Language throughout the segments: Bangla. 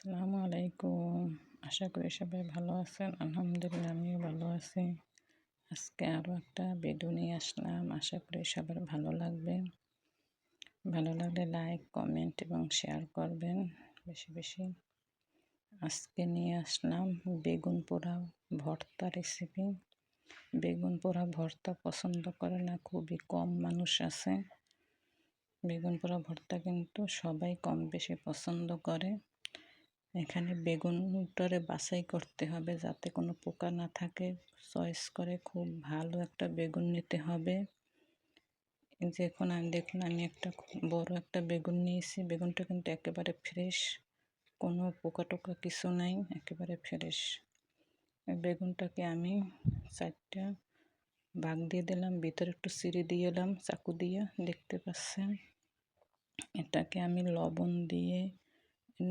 আসসালামু আলাইকুম। আশা করি সবাই ভালো আছেন। আলহামদুলিল্লাহ, আমিও ভালো আছি। আজকে আরও একটা ভিডিও নিয়ে আসলাম। আশা করি সবার ভালো লাগবে। ভালো লাগলে লাইক কমেন্ট এবং শেয়ার করবেন বেশি বেশি। আজকে নিয়ে আসলাম বেগুন পোড়া ভর্তা রেসিপি বেগুন পোড়া ভর্তা পছন্দ করে না, খুবই কম মানুষ আছে। বেগুন পোড়া ভর্তা কিন্তু সবাই কম বেশি পছন্দ করে। এখানে বেগুনটারে বাছাই করতে হবে যাতে কোনো পোকা না থাকে। চয়েস করে খুব ভালো একটা বেগুন নিতে হবে। যে এখন আমি, দেখুন আমি একটা বড় একটা বেগুন নিয়েছি। বেগুনটা কিন্তু একেবারে ফ্রেশ, কোনো পোকা টোকা কিছু নাই, একেবারে ফ্রেশ। বেগুনটাকে আমি চারটা ভাগ দিয়ে দিলাম, ভিতরে একটু সিঁড়ি দিয়ে এলাম, চাকু দিয়ে, দেখতে পাচ্ছেন? এটাকে আমি লবণ দিয়ে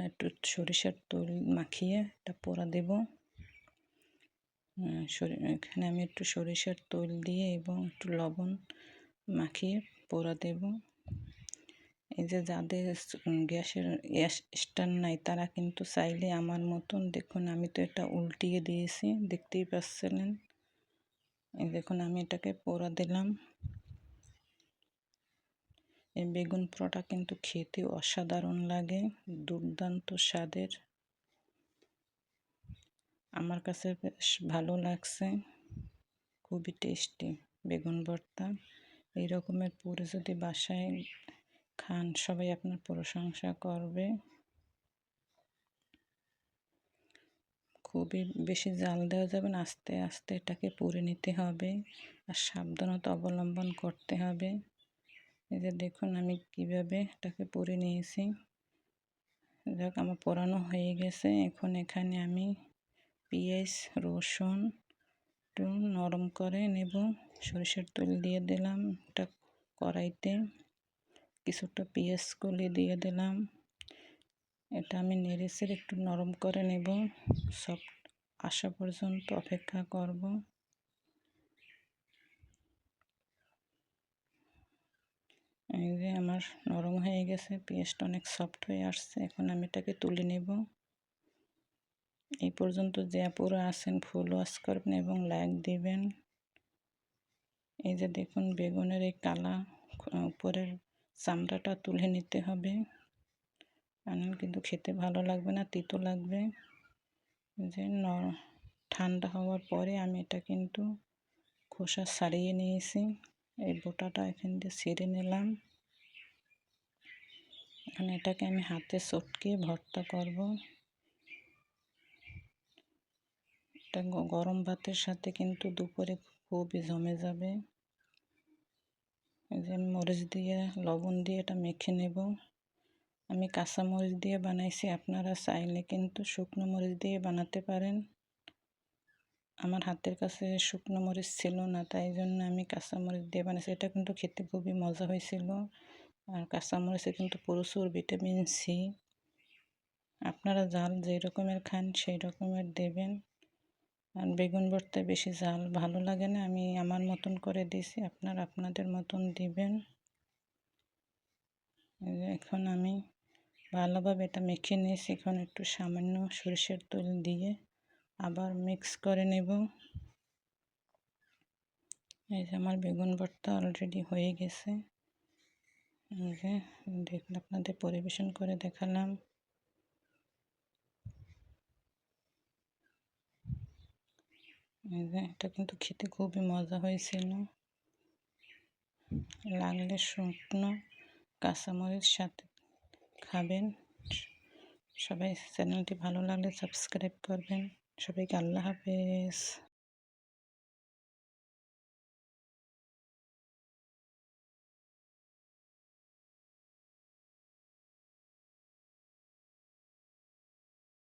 একটু সরিষার তৈল মাখিয়ে এটা পোড়া দেব। এখানে আমি একটু সরিষার তেল দিয়ে এবং একটু লবণ মাখিয়ে পোড়া দেব। এই যে যাদের গ্যাসের স্ট্যান্ড নাই তারা কিন্তু চাইলে আমার মতন, দেখুন আমি তো এটা উল্টিয়ে দিয়েছি, দেখতেই পাচ্ছিলেন। দেখুন আমি এটাকে পোড়া দিলাম। এই বেগুন পোড়াটা কিন্তু খেতে অসাধারণ লাগে, দুর্দান্ত স্বাদের। আমার কাছে বেশ ভালো লাগছে, খুবই টেস্টি বেগুন ভর্তা। এই রকমের পুরো যদি বাসায় খান, সবাই আপনার প্রশংসা করবে। খুবই বেশি জাল দেওয়া যাবে না, আস্তে আস্তে এটাকে পুড়ে নিতে হবে আর সাবধানতা অবলম্বন করতে হবে। যে দেখুন আমি কীভাবে এটাকে পরে নিয়েছি। দেখ আমার পরানো হয়ে গেছে। এখন এখানে আমি পেঁয়াজ, রসুন একটু নরম করে নেব। সরিষার তেল দিয়ে দিলাম এটা কড়াইতে। কিছুটা পেঁয়াজ কলি দিয়ে দিলাম। এটা আমি নেড়েছে একটু নরম করে নেব। সব আসা পর্যন্ত অপেক্ষা করব। এই যে আমার নরম হয়ে গেছে পেঁয়াজটা অনেক সফট হয়ে আসছে, এখন আমি এটাকে তুলে নেব। এই পর্যন্ত যে পুরো আছেন, ফুল ওয়াশ করবেন এবং লাইক দিবেন। এই যে দেখুন, বেগুনের এই কালা উপরের চামড়াটা তুলে নিতে হবে। আনলে কিন্তু খেতে ভালো লাগবে না, তিতো লাগবে। যে ন, ঠান্ডা হওয়ার পরে আমি এটা কিন্তু খোসা সারিয়ে নিয়েছি। এই বোটাটা এখান দিয়ে ছিঁড়ে নিলাম। এখন এটাকে আমি হাতে চটকে ভর্তা করব। এটা গরম ভাতের সাথে কিন্তু দুপুরে খুবই জমে যাবে। এই যে মরিচ দিয়ে, লবণ দিয়ে এটা মেখে নেব। আমি কাঁচা মরিচ দিয়ে বানাইছি, আপনারা চাইলে কিন্তু শুকনো মরিচ দিয়ে বানাতে পারেন। আমার হাতের কাছে শুকনো মরিচ ছিল না, তাই জন্য আমি কাঁচা মরিচ দিয়ে বানিয়েছি এটা কিন্তু খেতে খুবই মজা হয়েছিল। আর কাঁচামরিচে কিন্তু প্রচুর ভিটামিন সি। আপনারা জাল যেই রকমের খান সেই রকমের দেবেন। আর বেগুন ভর্তা বেশি জাল ভালো লাগে না, আমি আমার মতন করে দিয়েছি আপনারা আপনাদের মতন দিবেন। এখন আমি ভালোভাবে এটা মেখে নিয়েছি, এখন একটু সামান্য সরিষার তেল দিয়ে আবার মিক্স করে নেব। এই যে আমার বেগুন ভর্তা অলরেডি হয়ে গেছে। দেখুন, আপনাদের পরিবেশন করে দেখালাম। এটা কিন্তু খেতে খুবই মজা হয়েছিল। লাগলে শুকনো কাঁচামরিচ সাথে খাবেন। সবাই চ্যানেলটি ভালো লাগলে সাবস্ক্রাইব করবেন। সবাইকে আল্লাহ হাফেজ।